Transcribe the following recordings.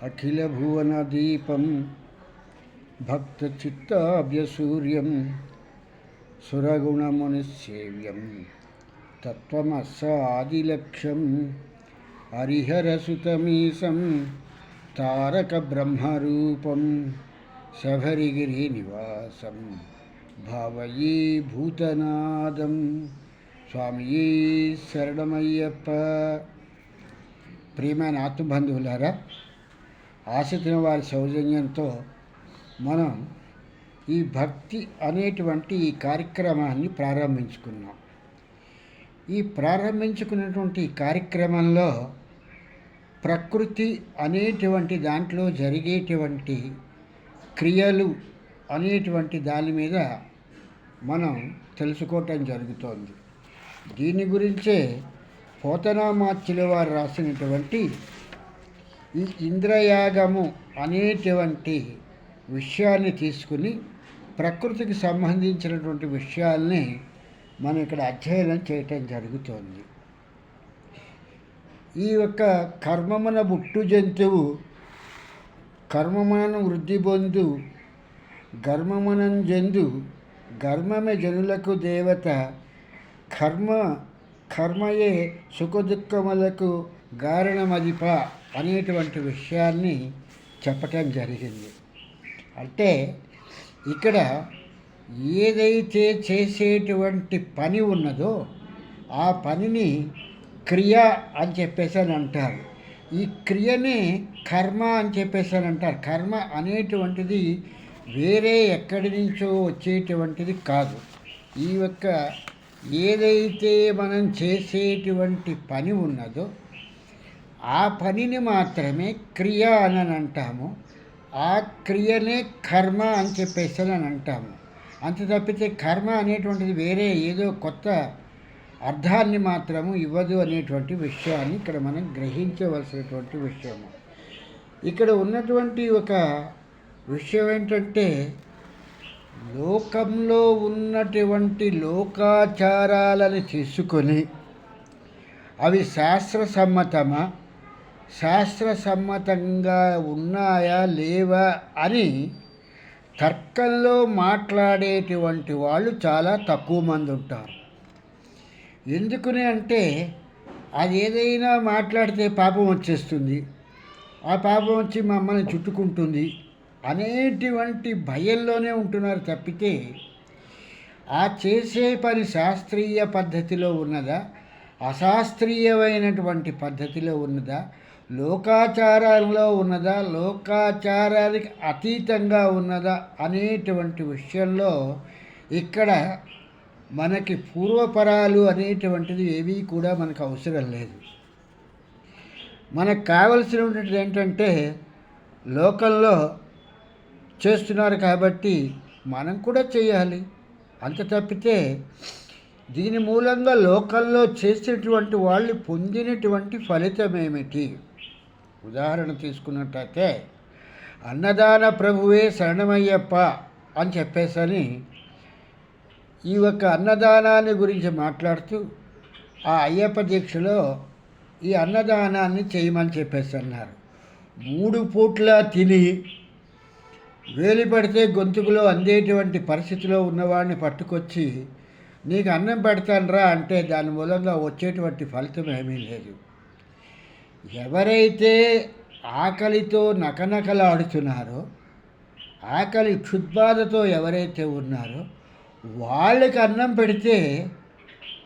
అఖిలభువనదీపం భక్తచిత్తాభ్యసూర్యం సురగుణమునిసేవ్యం తత్వమస్సాదిలక్ష్యం హరిహరసుతమీసం తారకబ్రహ్మరూపం శబరిగిరినివాసం భావయీ భూతనాదం స్వామియీ శరణమయ్యప్ప ప్రియమైన ఆత్మబంధువులారా ఆశితుల వారి సౌజన్యంతో మనం ఈ భక్తి అనేటువంటి ఈ కార్యక్రమాన్ని ప్రారంభించుకున్నాం. ఈ ప్రారంభించుకున్నటువంటి కార్యక్రమంలో ప్రకృతి అనేటువంటి దాంట్లో జరిగేటువంటి క్రియలు అనేటువంటి దాని మీద మనం తెలుసుకోవటం జరుగుతోంది. దీని గురించే పోతనామాచ్యుల వారు రాసినటువంటి ఈ ఇంద్రయాగము అనేటువంటి విషయాన్ని తీసుకుని ప్రకృతికి సంబంధించినటువంటి విషయాల్ని మనం ఇక్కడ అధ్యయనం చేయటం జరుగుతోంది. ఈ యొక్క కర్మమున బుట్టు జంతువు కర్మమాన వృద్ధి పొందు గర్మమనం జందు గర్మమే జనులకు దేవత కర్మ కర్మయే సుఖదుఖములకు గారణమదిప అనేటువంటి విషయాన్ని చెప్పటం జరిగింది. అంటే ఇక్కడ ఏదైతే చేసేటువంటి పని ఉన్నదో ఆ పనిని క్రియ అని చెప్పేసి అని అంటారు. ఈ క్రియనే కర్మ అని చెప్పేసి అని అంటారు. కర్మ అనేటువంటిది వేరే ఎక్కడి నుంచో వచ్చేటువంటిది కాదు. ఈ యొక్క ఏదైతే మనం చేసేటువంటి పని ఉన్నదో ఆ పనిని మాత్రమే క్రియ అని అంటాము. ఆ క్రియనే కర్మ అని చెప్పేసి అని అంటాము. అంత తప్పితే కర్మ అనేటువంటిది వేరే ఏదో కొత్త అర్థాన్ని మాత్రము ఇవ్వదు అనేటువంటి విషయాన్ని ఇక్కడ మనం గ్రహించవలసినటువంటి విషయము. ఇక్కడ ఉన్నటువంటి ఒక విషయం ఏంటంటే లోకంలో ఉన్నటువంటి లోకాచారాలను తీసుకొని అవి శాస్త్రసమ్మతమా? శాస్త్రసమ్మతంగా ఉన్నాయా లేవా అని తర్కంలో మాట్లాడేటువంటి వాళ్ళు చాలా తక్కువ మంది ఉంటారు. ఎందుకని అంటే అది ఏదైనా మాట్లాడితే పాపం వచ్చేస్తుంది. ఆ పాపం వచ్చి మమ్మల్ని చుట్టుకుంటుంది అనేటువంటి భయంలోనే ఉంటున్నారు తప్పితే ఆ చేసే పని శాస్త్రీయ పద్ధతిలో ఉన్నదా? అశాస్త్రీయమైనటువంటి పద్ధతిలో ఉన్నదా? లోకాచారాల్లో ఉన్నదా లోకాచారానికి అతీతంగా ఉన్నదా అనేటువంటి విషయంలో ఇక్కడ మనకి పూర్వపరాలు అనేటువంటిది ఏవీ కూడా మనకు అవసరం లేదు. మనకు కావలసినటువంటిది ఏంటంటే లోకంలో చేస్తున్నారు కాబట్టి మనం కూడా చేయాలి. అంత తప్పితే దీని మూలంగా లోకంలో చేసినటువంటి వాళ్ళు పొందినటువంటి ఫలితం ఏమిటి? ఉదాహరణ తీసుకున్నట్టయితే అన్నదాన ప్రభువే శరణమయ్యప్ప అని చెప్పేసని ఈ యొక్క అన్నదానాన్ని గురించి మాట్లాడుతూ ఆ అయ్యప్ప దీక్షలో ఈ అన్నదానాన్ని చేయమని చెప్పేసి అన్నారు మూడు పూట్ల తిని వేలి పడితే గొంతుకులో అందేటువంటి పరిస్థితిలో ఉన్నవాడిని పట్టుకొచ్చి నీకు అన్నం పెడతానరా అంటే దాని మూలంగా వచ్చేటువంటి ఫలితం ఏమీ లేదు. ఎవరైతే ఆకలితో నకనకలాడుతున్నారో ఆకలి క్షుద్బాధతో ఎవరైతే ఉన్నారో వాళ్ళకి అన్నం పెడితే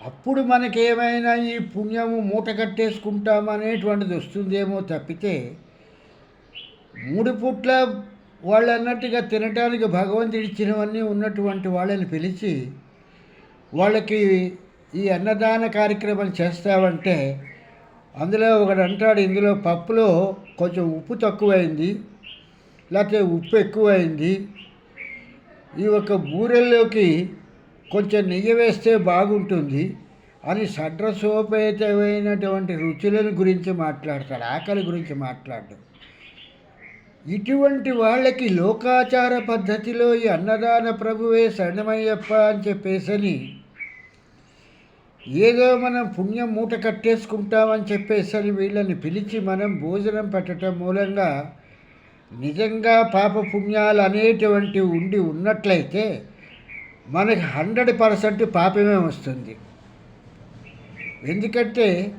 అప్పుడు మనకేమైనా ఈ పుణ్యము మూట కట్టేసుకుంటామనేటువంటిది వస్తుందేమో తప్పితే మూడు పూట్ల వాళ్ళు అన్నట్టుగా తినటానికి భగవంతుడు ఇచ్చినవన్నీ ఉన్నటువంటి వాళ్ళని పిలిచి వాళ్ళకి ఈ అన్నదాన కార్యక్రమం చేస్తావంటే అందులో ఒకడు అంటాడు ఇందులో పప్పులో కొంచెం ఉప్పు తక్కువైంది లేకపోతే ఉప్పు ఎక్కువైంది. ఈ యొక్క బూరెల్లోకి కొంచెం నెయ్యి వేస్తే బాగుంటుంది అని సడ్రసోపేతమైనటువంటి రుచులను గురించి మాట్లాడతాడు ఆకలి గురించి మాట్లాడడం. ఇటువంటి వాళ్ళకి లోకాచార పద్ధతిలో ఈ అన్నదాన ప్రభువే శరణమయ్యప్ప అని చెప్పేసని ఏదో మనం పుణ్యం మూట కట్టేసుకుంటామని చెప్పేసరి వీళ్ళని పిలిచి మనం భోజనం పెట్టడం మూలంగా నిజంగా పాప పుణ్యాలు అనేటువంటివి ఉండి ఉన్నట్లయితే మనకి హండ్రెడ్ పర్సెంట్ పాపమే వస్తుంది. ఎందుకంటే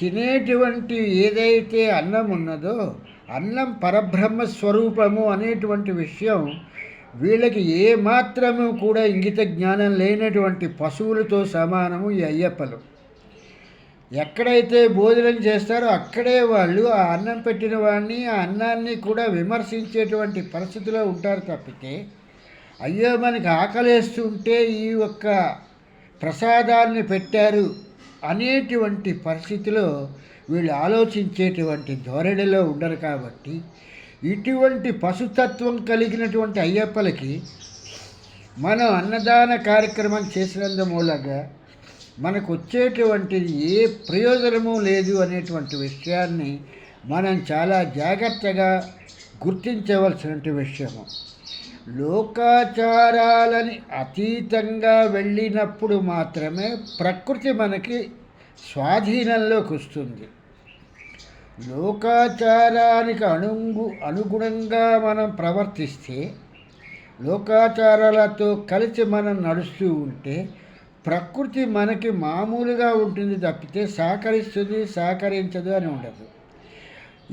తినేటువంటి ఏదైతే అన్నం ఉన్నదో అన్నం పరబ్రహ్మ స్వరూపము అనేటువంటి విషయం వీళ్ళకి ఏ మాత్రము కూడా ఇంగిత జ్ఞానం లేనటువంటి పశువులతో సమానము ఈ అయ్యప్పలు. ఎక్కడైతే భోజనం చేస్తారో అక్కడే వాళ్ళు ఆ అన్నం పెట్టిన వాడిని ఆ అన్నాన్ని కూడా విమర్శించేటువంటి పరిస్థితిలో ఉంటారు తప్పితే అయ్యో మనకి ఆకలేస్తుంటే ఈ ఒక్క ప్రసాదాన్ని పెట్టారు అనేటువంటి పరిస్థితిలో వీళ్ళు ఆలోచించేటువంటి ధోరణిలో ఉండరు కాబట్టి ఇటువంటి పశుతత్వం కలిగినటువంటి అయ్యప్పలకి మనం అన్నదాన కార్యక్రమం చేసినందు మూలంగా మనకు వచ్చేటువంటిది ఏ ప్రయోజనము లేదు అనేటువంటి విషయాన్ని మనం చాలా జాగ్రత్తగా గుర్తించవలసినటువంటి విషయము. లోకాచారాలని అతీతంగా వెళ్ళినప్పుడు మాత్రమే ప్రకృతి మనకి స్వాధీనంలోకి వస్తుంది. లోకాచారానికి అనుగు అనుగుణంగా మనం ప్రవర్తిస్తే లోకాచారాలతో కలిసి మనం నడుస్తూ ఉంటే ప్రకృతి మనకి మామూలుగా ఉంటుంది తప్పితే సహకరిస్తుంది సహకరించదు అని ఉండదు.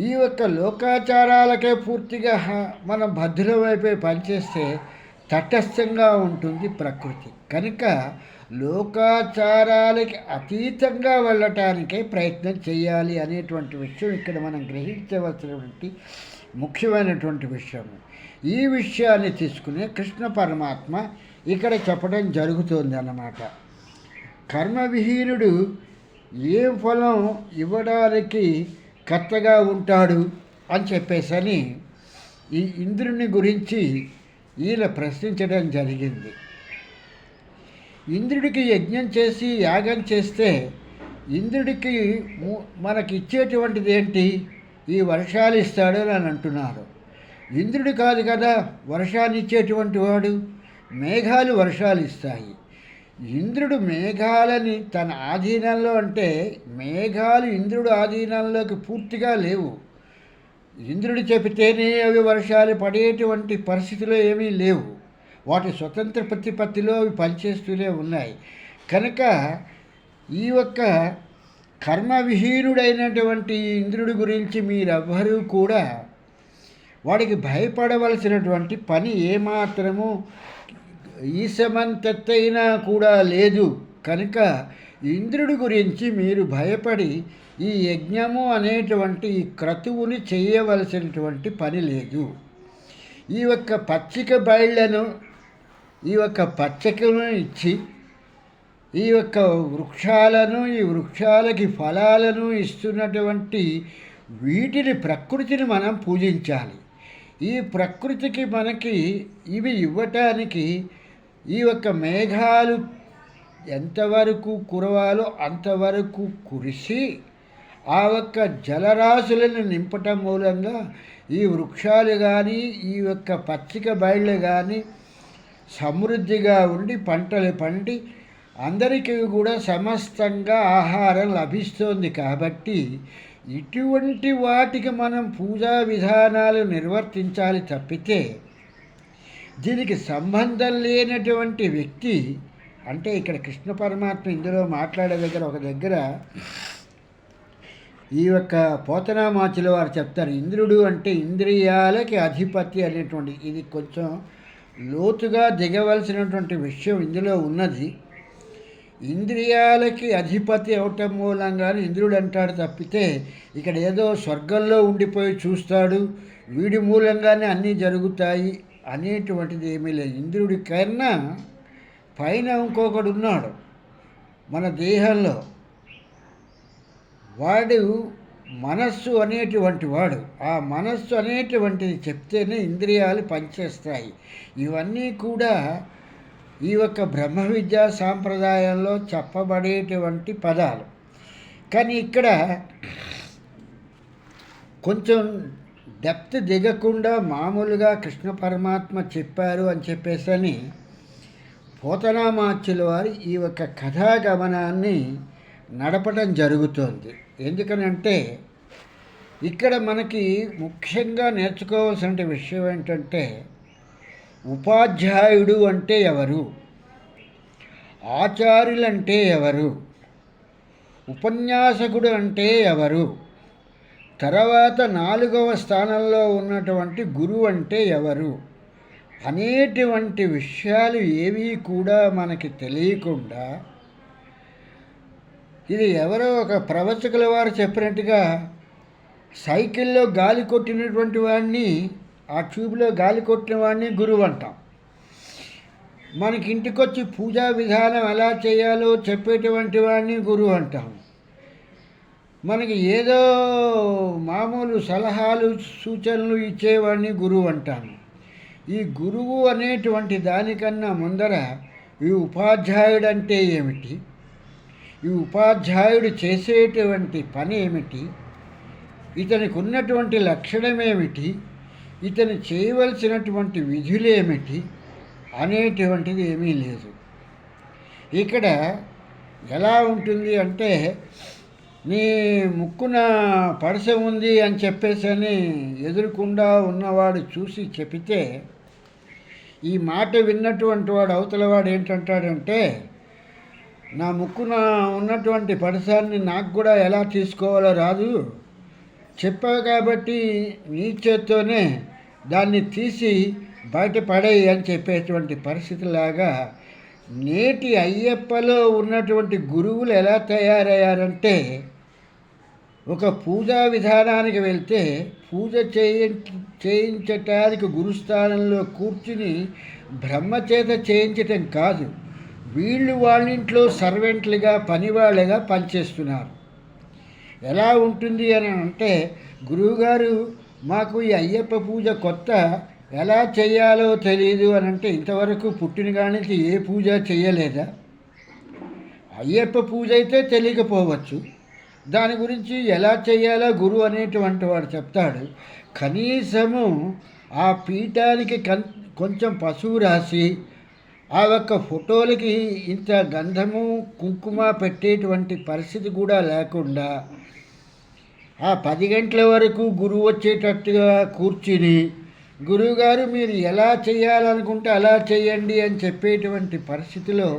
ఈ యొక్క లోకాచారాలకే పూర్తిగా మనం భద్రమైపోయి పనిచేస్తే తటస్థంగా ఉంటుంది ప్రకృతి. కనుక లోకాచారాలకి అతీతంగా వెళ్ళటానికే ప్రయత్నం చేయాలి అనేటువంటి విషయం ఇక్కడ మనం గ్రహించవలసినటువంటి ముఖ్యమైనటువంటి విషయం. ఈ విషయాన్ని తీసుకునే కృష్ణ పరమాత్మ ఇక్కడ చెప్పడం జరుగుతుంది అన్నమాట. కర్మవిహీనుడు ఏ ఫలం ఇవ్వడానికి కర్తగా ఉంటాడు అని చెప్పేసని ఈ ఇంద్రుని గురించి ఈయన ప్రశ్నించడం జరిగింది. ఇంద్రుడికి యజ్ఞం చేసి యాగం చేస్తే ఇంద్రుడికి మనకి ఇచ్చేటువంటిది ఏంటి ఈ వర్షాలు ఇస్తాడు అని అంటున్నారు. ఇంద్రుడు కాదు కదా వర్షాన్ని ఇచ్చేటువంటి వాడు? మేఘాలు వర్షాలు ఇస్తాయి. ఇంద్రుడు మేఘాలని తన ఆధీనంలో అంటే మేఘాలు ఇంద్రుడు ఆధీనంలోకి పూర్తిగా లేవు. ఇంద్రుడు చెబితేనే అవి వర్షాలు పడేటువంటి పరిస్థితిలో ఏమీ లేవు. వాటి స్వతంత్ర ప్రతిపత్తిలో అవి పనిచేస్తూనే ఉన్నాయి. కనుక ఈ యొక్క కర్మవిహీనుడైనటువంటి ఇంద్రుడి గురించి మీరెవ్వరూ కూడా వాడికి భయపడవలసినటువంటి పని ఏమాత్రము ఈసమంతైనా కూడా లేదు. కనుక ఇంద్రుడి గురించి మీరు భయపడి ఈ యజ్ఞము అనేటువంటి ఈ క్రతువుని చేయవలసినటువంటి పని లేదు. ఈ యొక్క పచ్చిక బయళ్ళను ఈ యొక్క పచ్చకను ఇచ్చి ఈ యొక్క వృక్షాలను ఈ వృక్షాలకి ఫలాలను ఇస్తున్నటువంటి వీటిని ప్రకృతిని మనం పూజించాలి. ఈ ప్రకృతికి మనకి ఇవి ఇవ్వటానికి ఈ యొక్క మేఘాలు ఎంతవరకు కురవాలో అంతవరకు కురిసి ఆ యొక్క జలరాశులను నింపటం మూలంగా ఈ వృక్షాలు కానీ ఈ యొక్క పచ్చిక బయళ్ళు కానీ సమృద్ధిగా ఉండి పంటలు పండి అందరికీ కూడా సమస్తంగా ఆహారం లభిస్తోంది. కాబట్టి ఇటువంటి వాటికి మనం పూజా విధానాలు నిర్వర్తించాలి తప్పితే దీనికి సంబంధం లేనటువంటి వ్యక్తి అంటే ఇక్కడ కృష్ణ పరమాత్మ ఇందులో మాట్లాడే దగ్గర ఒక దగ్గర ఈ యొక్క పోతనామాచుల వారు చెప్తారు ఇంద్రుడు అంటే ఇంద్రియాలకి అధిపతి అనేటువంటి. ఇది కొంచెం లోతుగా దిగవలసినటువంటి విషయం ఇందులో ఉన్నది. ఇంద్రియాలకి అధిపతి అవటం మూలంగానే ఇంద్రుడు అంటాడు తప్పితే ఇక్కడ ఏదో స్వర్గంలో ఉండిపోయి చూస్తాడు. వీడి మూలంగానే అన్నీ జరుగుతాయి అనేటువంటిది ఏమీ లేదు. ఇంద్రుడి కన్నా పైన ఇంకొకడు ఉన్నాడు మన దేహంలో. వాడు మనస్సు అనేటువంటి వాడు ఆ మనస్సు అనేటువంటిది చెప్తేనే ఇంద్రియాలు పనిచేస్తాయి. ఇవన్నీ కూడా ఈ యొక్క బ్రహ్మ విద్యా సాంప్రదాయంలో చెప్పబడేటువంటి పదాలు. కానీ ఇక్కడ కొంచెం డెప్త్ దిగకుండా మామూలుగా కృష్ణ పరమాత్మ చెప్పారు అని చెప్పేసని పోతనామాచ్యుల వారు ఈ యొక్క కథాగమనాన్ని నడపడం జరుగుతోంది. ఎందుకనంటే ఇక్కడ మనకి ముఖ్యంగా నేర్చుకోవాల్సిన విషయం ఏంటంటే ఉపాధ్యాయుడు అంటే ఎవరు? ఆచార్యులంటే ఎవరు? ఉపన్యాసకుడు అంటే ఎవరు? తర్వాత నాలుగవ స్థానంలో ఉన్నటువంటి గురువు అంటే ఎవరు? అనేటువంటి విషయాలు ఏవీ కూడా మనకి తెలియకుండా ఇది ఎవరో ఒక ప్రవచకుల వారు చెప్పినట్టుగా సైకిల్లో గాలి కొట్టినటువంటి వాడిని ఆ ట్యూబ్లో గాలి కొట్టిన వాడిని గురువు అంటాం. మనకి ఇంటికొచ్చి పూజా విధానం ఎలా చేయాలో చెప్పేటువంటి వాడిని గురువు అంటాం. మనకి ఏదో మామూలు సలహాలు సూచనలు ఇచ్చేవాడిని గురువు అంటాను ఈ గురువు అనేటువంటి దానికన్నా ముందర ఈ ఉపాధ్యాయుడు అంటే ఏమిటి? ఈ ఉపాధ్యాయుడు చేసేటువంటి పని ఏమిటి? ఇతనికి ఉన్నటువంటి లక్షణం ఏమిటి? ఇతను చేయవలసినటువంటి విధులేమిటి అనేటువంటిది ఏమీ లేదు. ఇక్కడ ఎలా ఉంటుంది అంటే నీ ముక్కున పరసం ఉంది అని చెప్పేసి అని ఎదురుకుండా ఉన్నవాడు చూసి చెబితే ఈ మాట విన్నటువంటి వాడు అవతల వాడు ఏంటంటాడంటే నా ముక్కున ఉన్నటువంటి పడసాన్ని నాకు కూడా ఎలా తీసుకోవాలో రాదు. చెప్పావు కాబట్టి నీ చేత్తోనే దాన్ని తీసి బయట పడేయి అని చెప్పేటువంటి పరిస్థితిలాగా నేటి అయ్యప్పలో ఉన్నటువంటి గురువులు ఎలా తయారయ్యారంటే ఒక పూజా విధానానికి వెళ్తే పూజ చేయ చేయించటానికి గురుస్థానంలో కూర్చుని బ్రహ్మచేత చేయించటం కాదు. వీళ్ళు వాళ్ళ ఇంట్లో సర్వెంట్లుగా పనివాళ్ళగా పనిచేస్తున్నారు. ఎలా ఉంటుంది అని అంటే గురువుగారు మాకు ఈ అయ్యప్ప పూజ కొత్త ఎలా చేయాలో తెలియదు అని అంటే ఇంతవరకు పుట్టిన కానించి ఏ పూజ చేయలేదా? అయ్యప్ప పూజ అయితే తెలియకపోవచ్చు. దాని గురించి ఎలా చేయాలో గురువు అనేటువంటి వాడు చెప్తాడు. కనీసము ఆ పీఠానికి కన్ కొంచెం పశువు రాసి ఆ ఒక్క ఫోటోలకి ఇంత గంధము కుంకుమ పెట్టేటువంటి పరిస్థితి కూడా లేకుండా ఆ పది గంటల వరకు గురువు వచ్చేటట్టుగా కూర్చుని గురువుగారు మీరు ఎలా చేయాలనుకుంటే అలా చేయండి అని చెప్పేటువంటి పరిస్థితిలో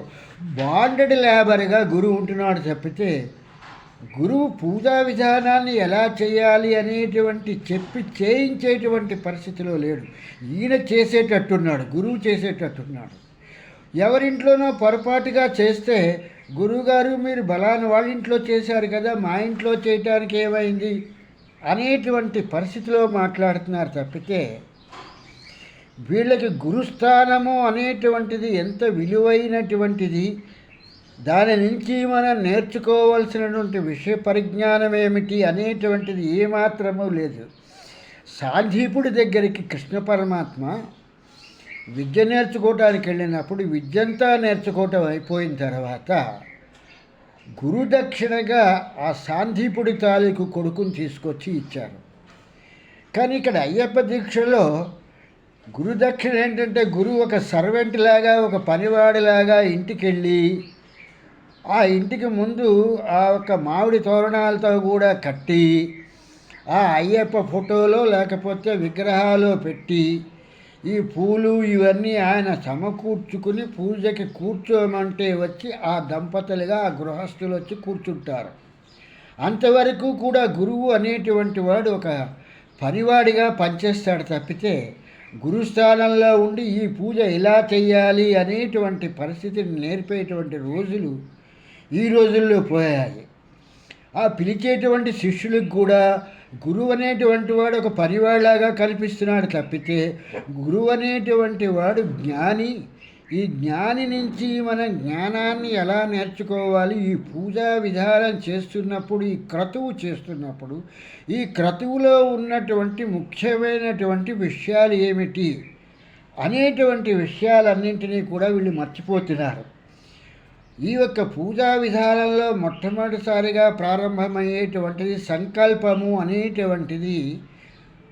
బాండెడ్ లేబర్గా గురువు ఉంటున్నాడు తప్పితే గురువు పూజా విధానాన్ని ఎలా చేయాలి అనేటువంటి చెప్పి చేయించేటువంటి పరిస్థితిలో లేడు. ఈయన చేసేటట్టున్నాడు గురువు చేసేటట్టున్నాడు. ఎవరింట్లోనో పొరపాటుగా చేస్తే గురువుగారు మీరు బలాన్ని వాళ్ళ ఇంట్లో చేశారు కదా మా ఇంట్లో చేయటానికి ఏమైంది? అనేటువంటి పరిస్థితిలో మాట్లాడుతున్నారు తప్పితే వీళ్ళకి గురుస్థానము అనేటువంటిది ఎంత విలువైనటువంటిది? దాని నుంచి మనం నేర్చుకోవాల్సినటువంటి విషయ పరిజ్ఞానం ఏమిటి అనేటువంటిది ఏమాత్రమూ లేదు. సాంధీపుడి దగ్గరికి కృష్ణ పరమాత్మ విద్య నేర్చుకోవటానికి వెళ్ళినప్పుడు విద్యంతా నేర్చుకోవటం అయిపోయిన తర్వాత గురుదక్షిణగా ఆ సాంధీపుడి తాలూకు కొడుకుని తీసుకొచ్చి ఇచ్చారు. కానీ ఇక్కడ అయ్యప్ప దీక్షలో గురుదక్షిణ ఏంటంటే గురువు ఒక సర్వెంట్ లాగా ఒక పనివాడిలాగా ఇంటికి వెళ్ళి ఆ ఇంటికి ముందు ఆ యొక్క మామిడి తోరణాలతో కూడా కట్టి ఆ అయ్యప్ప ఫోటోలో లేకపోతే విగ్రహాలు పెట్టి ఈ పూలు ఇవన్నీ ఆయన సమకూర్చుకుని పూజకి కూర్చోమంటే వచ్చి ఆ దంపతులుగా ఆ గృహస్థులు వచ్చి కూర్చుంటారు. అంతవరకు కూడా గురువు అనేటువంటి వాడు ఒక పనివాడిగా పనిచేస్తాడు తప్పితే గురుస్థానంలో ఉండి ఈ పూజ ఇలా చేయాలి అనేటువంటి పరిస్థితిని నేర్పేటువంటి రోజులు ఈ రోజుల్లో పోయాయి. ఆ పిలిచేటువంటి శిష్యులకు కూడా గురువు అనేటువంటి వాడు ఒక పనివాడిలాగా కల్పిస్తున్నాడు తప్పితే గురువు అనేటువంటి వాడు జ్ఞాని. ఈ జ్ఞాని నుంచి మనం జ్ఞానాన్ని ఎలా నేర్చుకోవాలి? ఈ పూజా విధానం చేస్తున్నప్పుడు ఈ క్రతువు చేస్తున్నప్పుడు ఈ క్రతువులో ఉన్నటువంటి ముఖ్యమైనటువంటి విషయాలు ఏమిటి? అనేటువంటి విషయాలన్నింటినీ కూడా వీళ్ళు మర్చిపోతున్నారు. ఈ యొక్క పూజా విధానంలో మొట్టమొదటిసారిగా ప్రారంభమయ్యేటువంటిది సంకల్పము అనేటువంటిది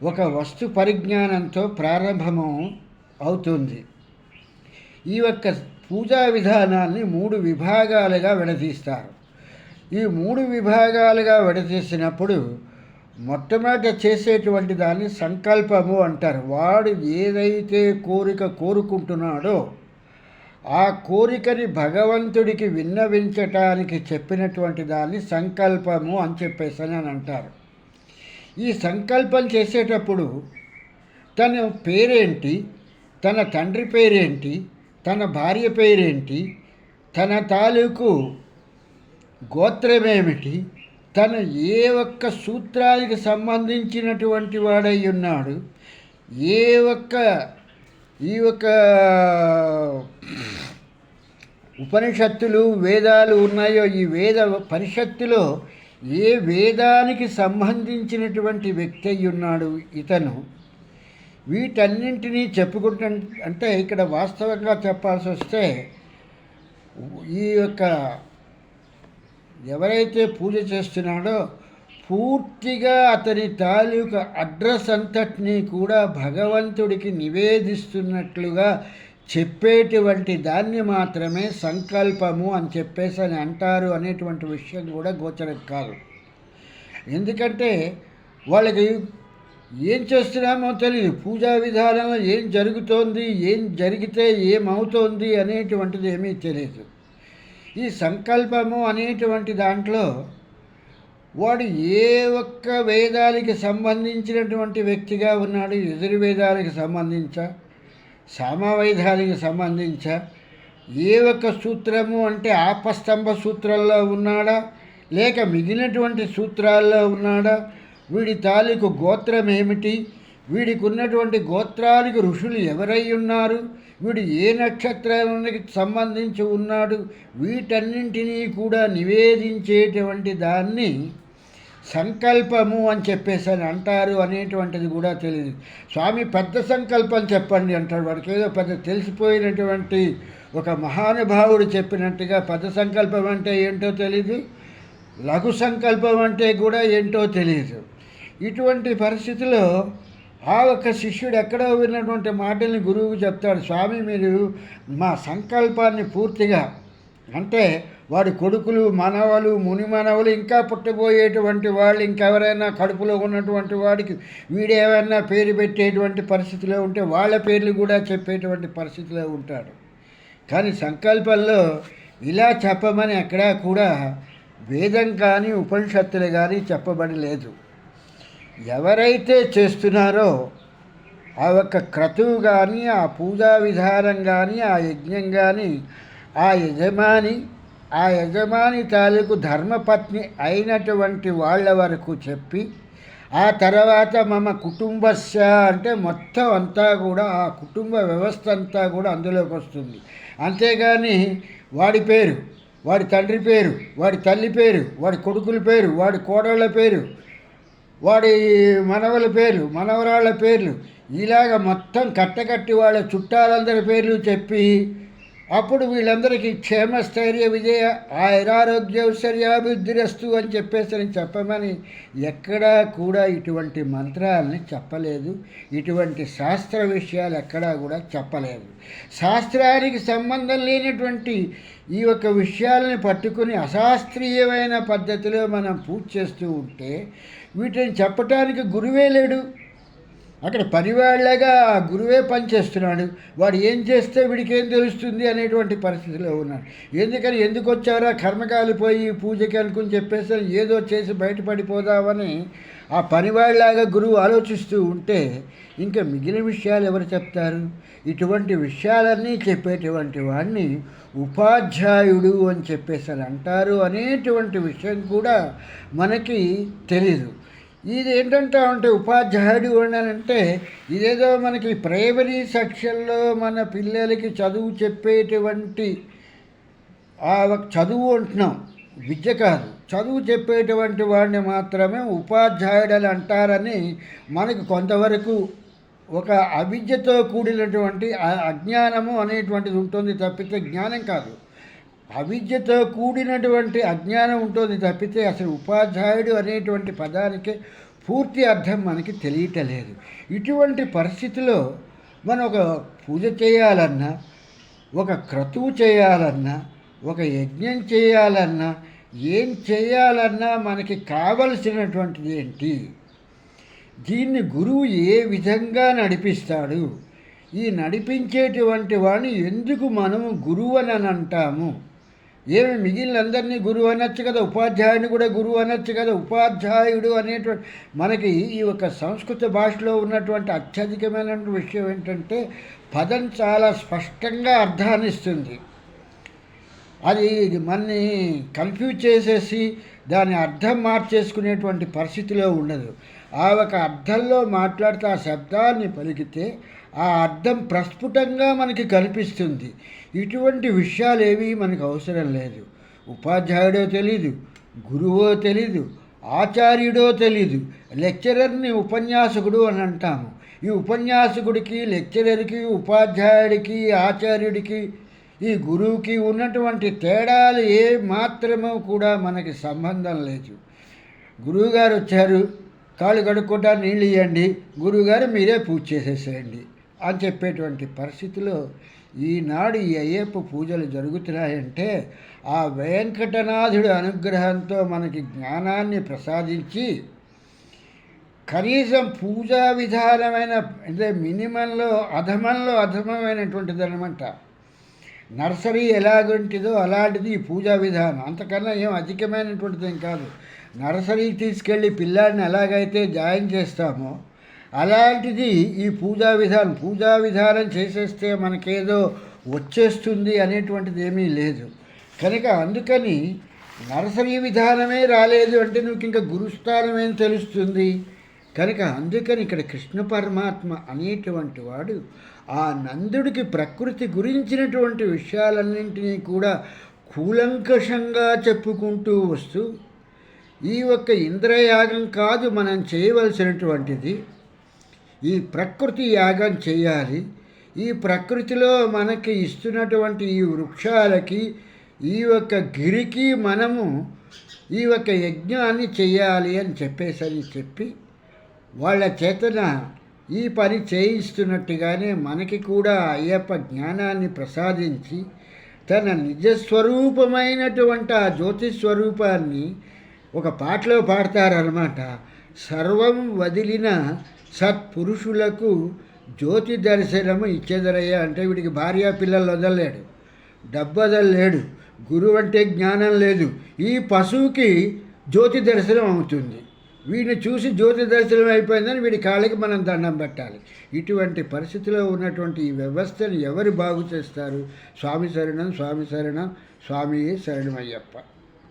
ఒక వస్తు పరిజ్ఞానంతో ప్రారంభము అవుతుంది. ఈ యొక్క పూజా విధానాన్ని మూడు విభాగాలుగా విడదీస్తారు. ఈ మూడు విభాగాలుగా విడదీసినప్పుడు మొట్టమొదట చేసేటువంటి దాన్ని సంకల్పము అంటారు. వాడు ఏదైతే కోరిక కోరుకుంటున్నాడో ఆ కోరికని భగవంతుడికి విన్నవించటానికి చెప్పినటువంటి దాన్ని సంకల్పము అని చెప్పేసి అని అంటారు. ఈ సంకల్పం చేసేటప్పుడు తన పేరేంటి తన తండ్రి పేరేంటి తన భార్య పేరేంటి తన తాలూకు గోత్రమేమిటి తను ఏ ఒక్క సూత్రానికి సంబంధించినటువంటి వాడై ఉన్నాడు ఏ ఒక్క ఈ యొక్క ఉపనిషత్తులు వేదాలు ఉన్నాయో ఈ వేద పరిషత్తులో ఏ వేదానికి సంబంధించినటువంటి వ్యక్తి అయి ఉన్నాడు ఇతను? వీటన్నింటినీ చెప్పుకుంటు అంటే ఇక్కడ వాస్తవంగా చెప్పాల్సి వస్తే ఈ యొక్క ఎవరైతే పూజ చేస్తున్నాడో పూర్తిగా అతని తాలూకా అడ్రస్ అంతటినీ కూడా భగవంతుడికి నివేదిస్తున్నట్లుగా చెప్పేటువంటి దాన్ని మాత్రమే సంకల్పము అని చెప్పేసి అని అంటారు అనేటువంటి విషయం కూడా గోచరం కాదు. ఎందుకంటే వాళ్ళకి ఏం చేస్తున్నామో తెలియదు పూజా విధానంలో ఏం జరుగుతోంది ఏం జరిగితే ఏమవుతోంది అనేటువంటిది ఏమీ తెలియదు ఈ సంకల్పము అనేటువంటి దాంట్లో వాడు ఏ ఒక్క వేదాలకి సంబంధించినటువంటి వ్యక్తిగా ఉన్నాడు ఎదుర్వేదాలకు సంబంధించ సామవేదానికి సంబంధించ ఏ ఒక్క సూత్రము అంటే ఆపస్తంభ సూత్రాల్లో ఉన్నాడా లేక మిగిలినటువంటి సూత్రాల్లో ఉన్నాడా వీడి తాలూకు గోత్రం ఏమిటి వీడికి ఉన్నటువంటి గోత్రానికి ఋషులు ఎవరై ఉన్నారు వీడు ఏ నక్షత్రానికి సంబంధించి ఉన్నాడు వీటన్నింటినీ కూడా నివేదించేటువంటి దాన్ని సంకల్పము అని చెప్పేసి అని అంటారు అనేటువంటిది కూడా తెలియదు స్వామి పెద్ద సంకల్పం చెప్పండి అంటాడు. వాడికి ఏదో పెద్ద తెలిసిపోయినటువంటి ఒక మహానుభావుడు చెప్పినట్టుగా పెద్ద సంకల్పం అంటే ఏంటో తెలీదు. లఘు సంకల్పం అంటే కూడా ఏంటో తెలియదు ఇటువంటి పరిస్థితిలో ఆ ఒక్క శిష్యుడు ఎక్కడో విన్నటువంటి మాటల్ని గురువుకు చెప్తాడు. స్వామి మీరు మా సంకల్పాన్ని పూర్తిగా అంటే వాడి కొడుకులు మనవలు ముని మనవలు ఇంకా పుట్టబోయేటువంటి వాళ్ళు ఇంకెవరైనా కడుపులో ఉన్నటువంటి వాడికి వీడేమైనా పేరు పెట్టేటువంటి పరిస్థితిలో ఉంటే వాళ్ళ పేర్లు కూడా చెప్పేటువంటి పరిస్థితిలో ఉంటాడు. కానీ సంకల్పంలో ఇలా చెప్పమని ఎక్కడా కూడా వేదం కానీ ఉపనిషత్తులు కానీ చెప్పబడి లేదు ఎవరైతే చేస్తున్నారో ఆ యొక్క క్రతువు కానీ ఆ పూజా విధానం కానీ ఆ యజ్ఞం కానీ ఆ యజమాని ఆ యజమాని తాలూకు ధర్మపత్ని అయినటువంటి వాళ్ళ వరకు చెప్పి ఆ తర్వాత మమ కుటుంబస్య అంటే మొత్తం అంతా కూడా ఆ కుటుంబ వ్యవస్థ అంతా కూడా అందులోకి వస్తుంది. అంతేగాని వాడి పేరు వాడి తండ్రి పేరు వాడి తల్లి పేరు వాడి కొడుకుల పేరు వాడి కోడళ్ళ పేరు వాడి మనవల పేర్లు మనవరాళ్ళ పేర్లు ఇలాగ మొత్తం కట్టకట్టి వాళ్ళ చుట్టాలందరి పేర్లు చెప్పి అప్పుడు వీళ్ళందరికీ క్షేమస్థైర్య విజయ ఆయురారోగ్యౌశ్వర్యాభివృద్ధిరస్తు అని చెప్పేసి అని చెప్పమని ఎక్కడా కూడా ఇటువంటి మంత్రాలని చెప్పలేదు. ఇటువంటి శాస్త్ర విషయాలు ఎక్కడా కూడా చెప్పలేదు. శాస్త్రానికి సంబంధం లేనటువంటి ఈ యొక్క విషయాలని పట్టుకుని అశాస్త్రీయమైన పద్ధతిలో మనం పూజ చేస్తూ ఉంటే వీటిని చెప్పటానికి గురువే లేడు. అక్కడ పనివాళ్ళగా ఆ గురువే పనిచేస్తున్నాడు. వాడు ఏం చేస్తే వీడికి ఏం తెలుస్తుంది అనేటువంటి పరిస్థితిలో ఉన్నాడు. ఎందుకని ఎందుకు వచ్చారా కర్మకాలిపోయి పూజకి అనుకుని చెప్పేసి ఏదో చేసి బయటపడిపోదామని ఆ పనివాడిలాగా గురువు ఆలోచిస్తూ ఉంటే ఇంకా మిగిలిన విషయాలు ఎవరు చెప్తారు? ఇటువంటి విషయాలన్నీ చెప్పేటువంటి వాడిని ఉపాధ్యాయుడు అని చెప్పేసి అంటారు అనేటువంటి విషయం కూడా మనకి తెలీదు. ఇది ఏంటంటే అంటే ఉపాధ్యాయుడు అంటే ఇదేదో మనకి ప్రైమరీ సెక్షన్లో మన పిల్లలకి చదువు చెప్పేటువంటి ఆ చదువు అంటున్నాం. విద్య కాదు. చదువు చెప్పేటువంటి వాడిని మాత్రమే ఉపాధ్యాయుడు అని అంటారని మనకు కొంతవరకు ఒక అవిద్యతో కూడినటువంటి అజ్ఞానము అనేటువంటిది ఉంటుంది తప్పితే జ్ఞానం కాదు. అవిద్యతో కూడినటువంటి అజ్ఞానం ఉంటుంది తప్పితే అసలు ఉపాధ్యాయుడు అనేటువంటి పదానికి పూర్తి అర్థం మనకి తెలియటలేదు. ఇటువంటి పరిస్థితిలో మనం ఒక పూజ చేయాలన్నా ఒక క్రతువు చేయాలన్నా ఒక యజ్ఞం చేయాలన్నా ఏం చేయాలన్నా మనకి కావలసినటువంటిది ఏంటి? దీన్ని గురువు ఏ విధంగా నడిపిస్తాడు? ఈ నడిపించేటువంటి వాడిని ఎందుకు మనము గురువు అని అంటాము? ఏమి మిగిలినందరినీ గురువు అనొచ్చు కదా ఉపాధ్యాయుని కూడా గురువు అనొచ్చు కదా ఉపాధ్యాయుడు అనేటువంటి మనకి ఈ యొక్క సంస్కృత భాషలో ఉన్నటువంటి అత్యధికమైన విషయం ఏంటంటే పదం చాలా స్పష్టంగా అర్థాన్ని ఇస్తుంది. అది మనని కన్ఫ్యూజ్ చేసేసి దాని అర్థం మార్చేసుకునేటువంటి పరిస్థితిలో ఉండదు. ఆ ఒక అర్థంలో మాట్లాడితే ఆ శబ్దాన్ని పలికితే ఆ అర్థం ప్రస్ఫుటంగా మనకి కనిపిస్తుంది. ఇటువంటి విషయాలు ఏవి మనకు అవసరం లేదు. ఉపాధ్యాయుడో తెలీదు గురువో తెలీదు ఆచార్యుడో తెలీదు లెక్చరర్ని ఉపన్యాసకుడు అని అంటాము. ఈ ఉపన్యాసకుడికి లెక్చరర్కి ఉపాధ్యాయుడికి ఆచార్యుడికి ఈ గురువుకి ఉన్నటువంటి తేడాలు ఏ మాత్రమూ కూడా మనకి సంబంధం లేదు. గురువుగారు వచ్చారు కాళ్ళు కడుక్కుంటా నీళ్ళు ఇవ్వండి గురువుగారు మీరే పూజ చేసేసేయండి. అని చెప్పేటువంటి పరిస్థితిలో ఈనాడు ఈ అయ్యప్ప పూజలు జరుగుతున్నాయంటే ఆ వెంకటనాథుడి అనుగ్రహంతో మనకి జ్ఞానాన్ని ప్రసాదించి కనీసం పూజా విధానమైన అంటే మినిమంలో అధమంలో అధమమైనటువంటిది అనమాట నర్సరీ ఎలాగంటిదో అలాంటిది ఈ పూజా విధానం. అంతకన్నా ఏం అధికమైనటువంటిది ఏం కాదు. నర్సరీకి తీసుకెళ్ళి పిల్లాడిని ఎలాగైతే జాయిన్ చేస్తామో అలాంటిది ఈ పూజా విధానం పూజా విధానం చేసేస్తే మనకేదో వచ్చేస్తుంది అనేటువంటిది ఏమీ లేదు. కనుక అందుకని నర్సరీ విధానమే రాలేదు అంటే నువ్వు ఇంకా గురుస్థానం ఏం తెలుస్తుంది? కనుక అందుకని ఇక్కడ కృష్ణ పరమాత్మ అనేటువంటి వాడు ఆ నందుడికి ప్రకృతి గురించినటువంటి విషయాలన్నింటినీ కూడా కూలంకషంగా చెప్పుకుంటూ వస్తూ ఈ ఒక్క ఇంద్రయాగం కాదు మనం చేయవలసినటువంటిది. ఈ ప్రకృతి యాగం చేయాలి. ఈ ప్రకృతిలో మనకి ఇస్తున్నటువంటి ఈ వృక్షాలకి ఈ యొక్క గిరికి మనము ఈ యొక్క యజ్ఞాన్ని చేయాలి అని చెప్పేసరి చెప్పి వాళ్ళ చేతన ఈ పని చేయిస్తున్నట్టుగానే మనకి కూడా అయ్యప్ప జ్ఞానాన్ని ప్రసాదించి తన నిజస్వరూపమైనటువంటి ఆ జ్యోతిస్వరూపాన్ని ఒక పాటలో పాడతారనమాట సర్వం వదిలిన సత్పురుషులకు జ్యోతి దర్శనము ఇచ్చేదరయ్యా అంటే వీడికి భార్య పిల్లలు వదలలేడు. డబ్బు వదలలేడు గురువు అంటే జ్ఞానం లేదు. ఈ పశువుకి జ్యోతి దర్శనం అవుతుంది. వీడిని చూసి జ్యోతి దర్శనం అయిపోయిందని వీడి కాళ్ళకి మనం దండం పెట్టాలి. ఇటువంటి పరిస్థితిలో ఉన్నటువంటి ఈ వ్యవస్థను ఎవరు బాగు చేస్తారు? స్వామి శరణం స్వామి శరణం స్వామి శరణమయ్యప్ప.